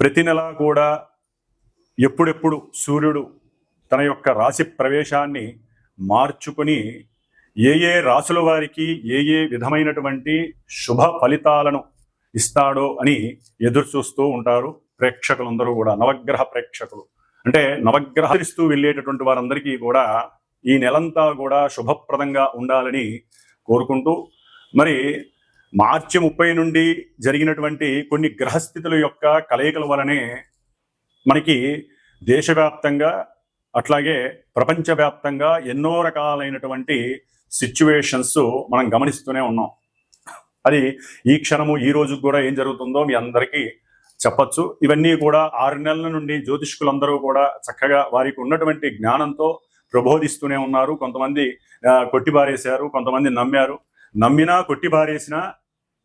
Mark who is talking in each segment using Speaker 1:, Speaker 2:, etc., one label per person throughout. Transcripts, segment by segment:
Speaker 1: ప్రతి నెలా కూడా ఎప్పుడెప్పుడు సూర్యుడు తన యొక్క రాశి ప్రవేశాన్ని మార్చుకుని ఏ ఏ రాసుల వారికి ఏ ఏ విధమైనటువంటి శుభ ఫలితాలను ఇస్తాడో అని ఎదురు చూస్తూ ఉంటారు ప్రేక్షకులందరూ కూడా నవగ్రహ ప్రేక్షకులు. అంటే నవగ్రహరిస్తూ వెళ్ళేటటువంటి వారందరికీ కూడా ఈ నెలంతా కూడా శుభప్రదంగా ఉండాలని కోరుకుంటూ మరి మార్చి ముప్పై నుండి జరిగినటువంటి కొన్ని గ్రహస్థితుల యొక్క కలయికల వలనే మనకి దేశవ్యాప్తంగా అట్లాగే ప్రపంచవ్యాప్తంగా ఎన్నో రకాలైనటువంటి సిచ్యువేషన్స్ మనం గమనిస్తూనే ఉన్నాం. అది ఈ క్షణము ఈ రోజు కూడా ఏం జరుగుతుందో మీ అందరికీ చెప్పచ్చు. ఇవన్నీ కూడా ఆరు నెలల నుండి జ్యోతిష్కులందరూ కూడా చక్కగా వారికి ఉన్నటువంటి జ్ఞానంతో ప్రబోధిస్తూనే ఉన్నారు. కొంతమంది కొట్టిబారేశారు కొంతమంది నమ్మారు. నమ్మినా కొట్టిబారేసినా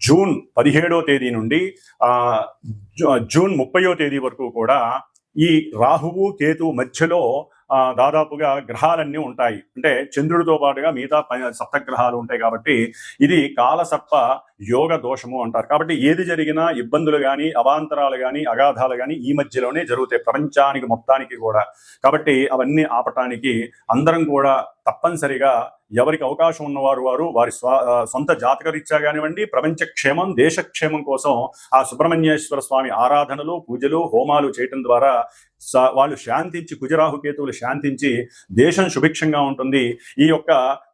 Speaker 1: జూన్ పదిహేడో తేదీ నుండి ఆ జూ- జూన్ ముప్పయో తేదీ వరకు కూడా ఈ రాహువు కేతు మధ్యలో ఆ, దాదాపుగా గ్రహాలన్నీ ఉంటాయి. అంటే చంద్రుడితో పాటుగా మిగతా సప్త సప్తగ్రహాలు ఉంటాయి కాబట్టి ఇది కాలసర్ప యోగ దోషము అంటారు. కాబట్టి ఏది జరిగినా ఇబ్బందులు కానీ అవాంతరాలు కానీ అగాధాలు కానీ ఈ మధ్యలోనే జరుగుతాయి ప్రపంచానికి మొత్తానికి కూడా. కాబట్టి అవన్నీ ఆపటానికి అందరం కూడా తప్పనిసరిగా ఎవరికి అవకాశం ఉన్నవారు వారు వారి స్వ సొంత జాతకరీత్యా కానివ్వండి ప్రపంచ క్షేమం దేశక్షేమం కోసం ఆ సుబ్రహ్మణ్యేశ్వర స్వామి ఆరాధనలు పూజలు హోమాలు చేయటం ద్వారా వాళ్ళు శాంతించి కుజరాహుకేతువులు శాంతించి దేశం సుభిక్షంగా ఉంటుంది. ఈ యొక్క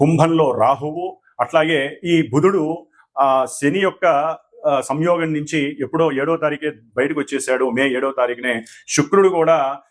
Speaker 1: కుంభంలో రాహువు అట్లాగే ఈ బుధుడు ఆ శని యొక్క సంయోగం నుంచి ఎప్పుడో ఏడో తారీఖే బయటకు వచ్చేసాడు మే ఏడో తారీఖునే శుక్రుడు కూడా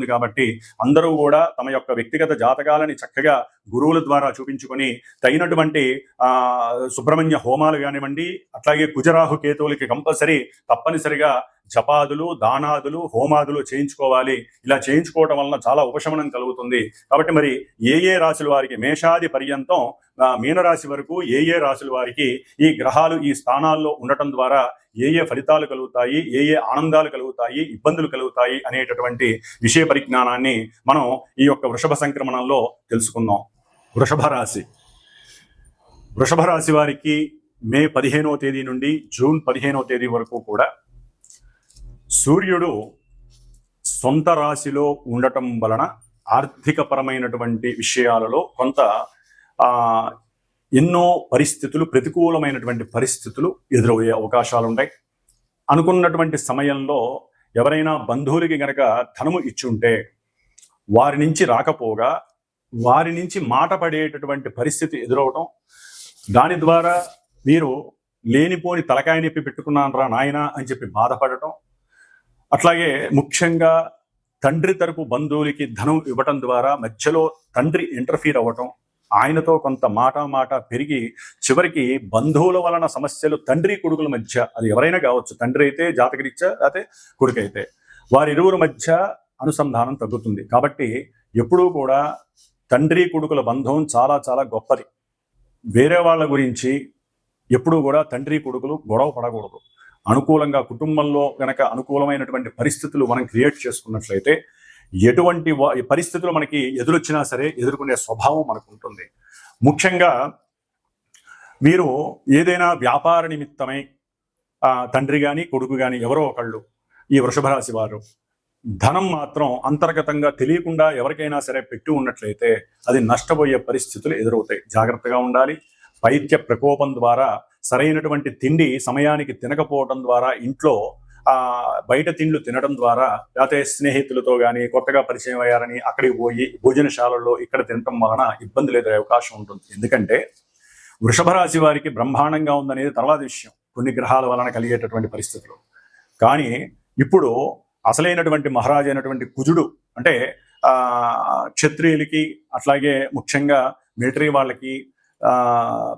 Speaker 1: కాబట్టి అందరూ కూడా తమ యొక్క వ్యక్తిగత జాతకాలని చక్కగా గురువుల ద్వారా చూపించుకొని తగినటువంటి ఆ సుబ్రహ్మణ్య హోమాలు కానివ్వండి అట్లాగే కుజరాహు కేతువులకి కంపల్సరీ తప్పనిసరిగా జపాదులు దానాదులు హోమాదులు చేయించుకోవాలి. ఇలా చేయించుకోవటం వలన చాలా ఉపశమనం కలుగుతుంది. కాబట్టి మరి ఏ ఏ రాశుల వారికి మేషాది పర్యంతం మీనరాశి వరకు ఏ ఏ రాశుల వారికి ఈ గ్రహాలు ఈ స్థానాల్లో ఉండటం ద్వారా ఏ ఏ ఫలితాలు కలుగుతాయి ఏ ఏ ఆనందాలు కలుగుతాయి ఇబ్బందులు కలుగుతాయి అనేటటువంటి విషయ పరిజ్ఞానాన్ని మనం ఈ యొక్క వృషభ సంక్రమణంలో తెలుసుకుందాం. వృషభ రాశి. వృషభ రాశి వారికి మే పదిహేనవ తేదీ నుండి జూన్ పదిహేనవ తేదీ వరకు కూడా సూర్యుడు సొంత రాశిలో ఉండటం వలన ఆర్థికపరమైనటువంటి విషయాలలో కొంత ఎన్నో పరిస్థితులు ప్రతికూలమైనటువంటి పరిస్థితులు ఎదురయ్యే అవకాశాలు ఉంటాయి అనుకున్నటువంటి సమయంలో ఎవరైనా బంధువులకి గనక ధనము ఇచ్చుంటే వారి నుంచి రాకపోగా వారి నుంచి మాట పడేటటువంటి పరిస్థితి ఎదురవటం దాని ద్వారా మీరు లేనిపోని తలకాయ నొప్పి పెట్టుకున్నాను రా నాయన అని చెప్పి బాధపడటం అట్లాగే ముఖ్యంగా తండ్రి తరపు బంధువులకి ధనం ఇవ్వటం ద్వారా మధ్యలో తండ్రి ఇంటర్ఫీర్ అవ్వటం ఆయనతో కొంత మాట మాట పెరిగి చివరికి బంధువుల వలన సమస్యలు తండ్రి కొడుకుల మధ్య అది ఎవరైనా కావచ్చు తండ్రి అయితే జాతకరీత్యా అయితే కొడుకైతే వారిరువురు మధ్య అనుసంధానం తగ్గుతుంది. కాబట్టి ఎప్పుడూ కూడా తండ్రి కొడుకుల బంధం చాలా చాలా గొప్పది. వేరే వాళ్ళ గురించి ఎప్పుడూ కూడా తండ్రి కొడుకులు గొడవ పడకూడదు. అనుకూలంగా కుటుంబంలో కనుక అనుకూలమైనటువంటి పరిస్థితులు మనం క్రియేట్ చేసుకున్నట్లయితే ఎటువంటి పరిస్థితులు మనకి ఎదురొచ్చినా సరే ఎదుర్కొనే స్వభావం మనకు ఉంటుంది ముఖ్యంగా మీరు ఏదైనా వ్యాపార నిమిత్తమై తండ్రి కానీ కొడుకు కానీ ఎవరో ఒకళ్ళు ఈ వృషభరాశి వారు ధనం మాత్రం అంతర్గతంగా తెలియకుండా ఎవరికైనా సరే పెట్టి ఉన్నట్లయితే అది నష్టపోయే పరిస్థితులు ఎదురవుతాయి. జాగ్రత్తగా ఉండాలి. పైత్య ప్రకోపం ద్వారా సరైనటువంటి తిండి సమయానికి తినకపోవడం ద్వారా ఇంట్లో ఆ బయట తిండ్లు తినడం ద్వారా లేకపోతే స్నేహితులతో కానీ కొత్తగా పరిచయం అయ్యారని అక్కడికి పోయి భోజనశాలల్లో ఇక్కడ తినటం వలన ఇబ్బందులు ఎదురే అవకాశం ఉంటుంది. ఎందుకంటే వృషభ రాశి వారికి బ్రహ్మాండంగా ఉందనేది తర్వాత విషయం. కొన్ని గ్రహాల వలన కలిగేటటువంటి పరిస్థితులు. కానీ ఇప్పుడు అసలైనటువంటి మహారాజు అయినటువంటి కుజుడు అంటే ఆ క్షత్రియులకి అట్లాగే ముఖ్యంగా మిలిటరీ వాళ్ళకి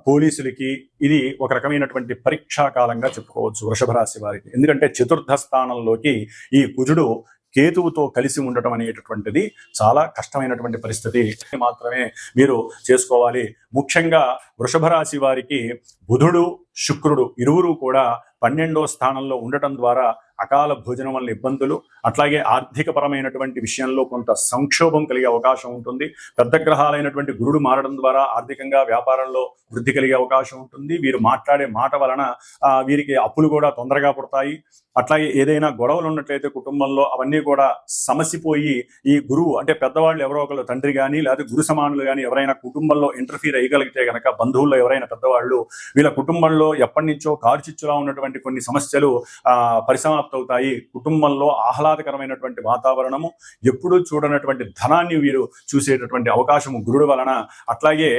Speaker 1: పోలీసులకి ఇది ఒక రకమైనటువంటి పరీక్షా కాలంగా చెప్పుకోవచ్చు వృషభ రాశి వారికి. ఎందుకంటే చతుర్థ స్థానంలోకి ఈ కుజుడు కేతువుతో కలిసి ఉండటం అనేటటువంటిది చాలా కష్టమైనటువంటి పరిస్థితి. మాత్రమే మీరు చేసుకోవాలి. ముఖ్యంగా వృషభ రాశి వారికి బుధుడు శుక్రుడు ఇరువురు కూడా పన్నెండో స్థానంలో ఉండటం ద్వారా అకాల భోజనం వల్ల ఇబ్బందులు అట్లాగే ఆర్థికపరమైనటువంటి విషయంలో కొంత సంక్షోభం కలిగే అవకాశం ఉంటుంది. పెద్ద గ్రహాలైనటువంటి గురుడు మారడం ద్వారా ఆర్థికంగా వ్యాపారంలో వృద్ధి కలిగే అవకాశం ఉంటుంది. వీరు మాట్లాడే మాట వలన ఆ, వీరికి అప్పులు కూడా తొందరగా పుడతాయి. అట్లాగే ఏదైనా గొడవలు ఉన్నట్లయితే కుటుంబంలో అవన్నీ కూడా సమసిపోయి ఈ గురువు అంటే పెద్దవాళ్ళు ఎవరో ఒకరు తండ్రి కానీ లేకపోతే గురు సమానులు కానీ ఎవరైనా కుటుంబంలో ఇంటర్ఫీర్ అయ్యగలిగితే గనక బంధువుల్లో ఎవరైనా పెద్దవాళ్ళు వీళ్ళ కుటుంబంలో ఎప్పటి నుంచో కార్చిచ్చులా ఉన్నటువంటి కొన్ని సమస్యలు ఆ పరిసమాప్తవుతాయి. కుటుంబంలో ఆహ్లాదకరమైనటువంటి వాతావరణము ఎప్పుడూ చూడనటువంటి ధనాన్ని వీరు చూసేటటువంటి అవకాశము గురుడు వలన. అట్లాగే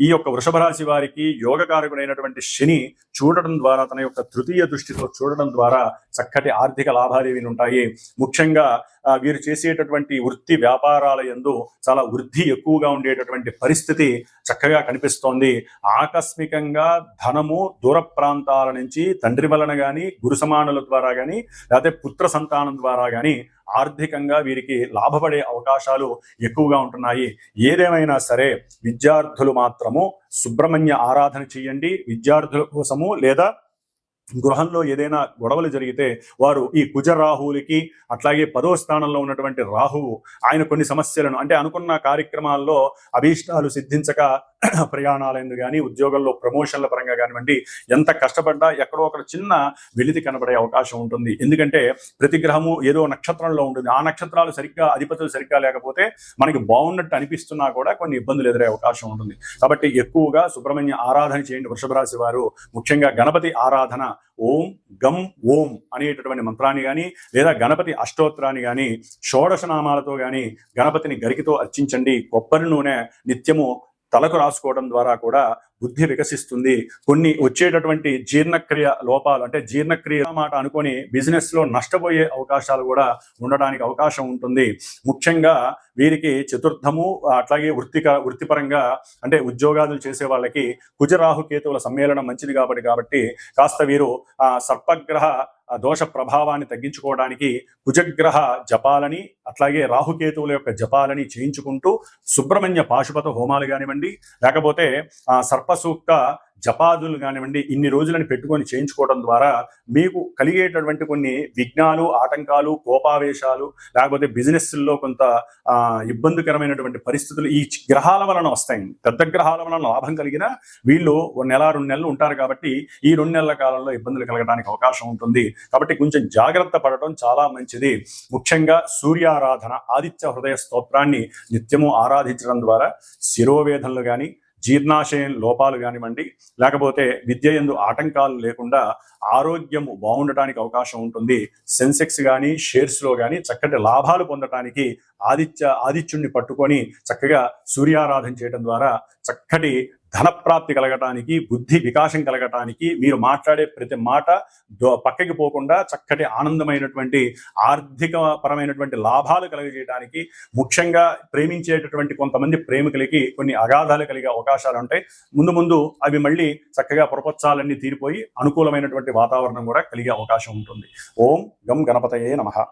Speaker 1: ఈ యొక్క వృషభ రాశి వారికి యోగకారకుడైనటువంటి శని చూడటం ద్వారా తన యొక్క తృతీయ దృష్టితో చూడడం ద్వారా చక్కటి ఆర్థిక లాభాలు ఉంటాయి. ముఖ్యంగా వీరు చేసేటటువంటి వృత్తి వ్యాపారాల యందు చాలా వృద్ధి ఎక్కువగా ఉండేటటువంటి పరిస్థితి చక్కగా కనిపిస్తోంది. ఆకస్మికంగా ధనము దూర ప్రాంతాల నుంచి తండ్రి వలన గాని గురు సమానుల ద్వారా కానీ లేకపోతే పుత్ర సంతానం ద్వారా గాని ఆర్థికంగా వీరికి లాభపడే అవకాశాలు ఎక్కువగా ఉంటున్నాయి. ఏదేమైనా సరే విద్యార్థులు మాత్రము సుబ్రహ్మణ్య ఆరాధన చేయండి విద్యార్థుల కోసము లేదా గృహంలో ఏదైనా గొడవలు జరిగితే వారు ఈ కుజ రాహువులకి అట్లాగే పదో స్థానంలో ఉన్నటువంటి రాహువు ఆయన కొన్ని సమస్యలను అంటే అనుకున్న కార్యక్రమాల్లో అభీష్టాలు సిద్ధించక ప్రయాణాలైంది కానీ ఉద్యోగంలో ప్రమోషన్ల పరంగా కానివ్వండి ఎంత కష్టపడ్డా ఎక్కడో ఒక చిన్న వెలితి కనబడే అవకాశం ఉంటుంది. ఎందుకంటే ప్రతి గ్రహము ఏదో నక్షత్రంలో ఉంటుంది. ఆ నక్షత్రాలు సరిగ్గా అధిపతులు సరిగ్గా లేకపోతే మనకి బాగున్నట్టు అనిపిస్తున్నా కూడా కొన్ని ఇబ్బందులు ఎదురే అవకాశం ఉంటుంది. కాబట్టి ఎక్కువగా సుబ్రహ్మణ్య ఆరాధన చేయండి వృషభ రాశి వారు. ముఖ్యంగా గణపతి ఆరాధన ఓం గం ఓం అనేటటువంటి మంత్రాన్ని కానీ లేదా గణపతి అష్టోత్తరాన్ని కానీ షోడశనామాలతో కానీ గణపతిని గరికితో అర్చించండి. కొబ్బరి నూనె నిత్యము తలకు రాసుకోవడం ద్వారా కూడా బుద్ధి వికసిస్తుంది. కొన్ని వచ్చేటటువంటి జీర్ణక్రియ లోపాలు అంటే జీర్ణక్రియ మాట అనుకొని బిజినెస్లో నష్టపోయే అవకాశాలు కూడా ఉండడానికి అవకాశం ఉంటుంది. ముఖ్యంగా వీరికి చతుర్థము అట్లాగే వృత్తిక వృత్తిపరంగా అంటే ఉద్యోగాలు చేసే వాళ్ళకి కుజరాహు కేతువుల సమ్మేళనం మంచిది కాబట్టి కాబట్టి కాస్త వీరు ఆ సర్పగ్రహ దోష ప్రభావాన్ని తగ్గించుకోవడానికి కుజగ్రహ జపాలని అట్లాగే రాహుకేతువుల యొక్క జపాలని చేయించుకుంటూ సుబ్రహ్మణ్య పాశుపత హోమాలు కానివ్వండి లేకపోతే ఆ సర్పసూక్త జపాదులు కానివ్వండి ఇన్ని రోజులను పెట్టుకొని చేయించుకోవడం ద్వారా మీకు కలిగేటటువంటి కొన్ని విఘ్నాలు ఆటంకాలు కోపావేశాలు లేకపోతే బిజినెస్లో కొంత ఆ, ఇబ్బందికరమైనటువంటి పరిస్థితులు ఈ గ్రహాల వలన వస్తాయి పెద్ద గ్రహాల వలన లాభం కలిగినా వీళ్ళు ఒక నెల రెండు నెలలు ఉంటారు కాబట్టి ఈ రెండు నెలల కాలంలో ఇబ్బందులు కలగడానికి అవకాశం ఉంటుంది. కాబట్టి కొంచెం జాగ్రత్త పడటం చాలా మంచిది. ముఖ్యంగా సూర్యారాధన ఆదిత్య హృదయ స్తోత్రాన్ని నిత్యము ఆరాధించడం ద్వారా శిరోవేదనలు కానీ జీర్ణాశయం లోపాలు కానివ్వండి లేకపోతే విద్య ఎందు ఆటంకాలు లేకుండా ఆరోగ్యము బాగుండటానికి అవకాశం ఉంటుంది. సెన్సెక్స్ కానీ షేర్స్లో కానీ చక్కటి లాభాలు పొందటానికి ఆదిత్య ఆదిత్యుణ్ణి పట్టుకొని చక్కగా సూర్యారాధన చేయడం ద్వారా చక్కటి ధనప్రాప్తి కలగటానికి బుద్ధి వికాసం కలగటానికి మీరు మాట్లాడే ప్రతి మాట దో- పక్కకి పోకుండా చక్కటి ఆనందమైనటువంటి ఆర్థిక పరమైనటువంటి లాభాలు కలగజేయడానికి ముఖ్యంగా ప్రేమించేటటువంటి కొంతమంది ప్రేమికులకి కొన్ని అగాధాలు కలిగే అవకాశాలు ఉంటాయి. ముందు ముందు అవి మళ్ళీ చక్కగా ప్రపంచాలన్నీ తీరిపోయి అనుకూలమైనటువంటి వాతావరణం కూడా కలిగే అవకాశం ఉంటుంది. ఓం గం గణపతయే నమః.